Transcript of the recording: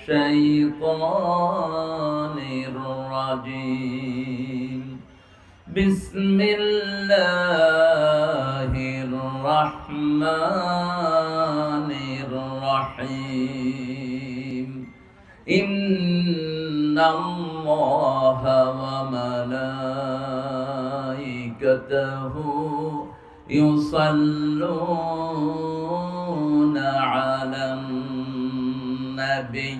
الشيطان الرجيم. بسم الله الرحمن الرحيم. إن الله وملائكته يصلون على النبي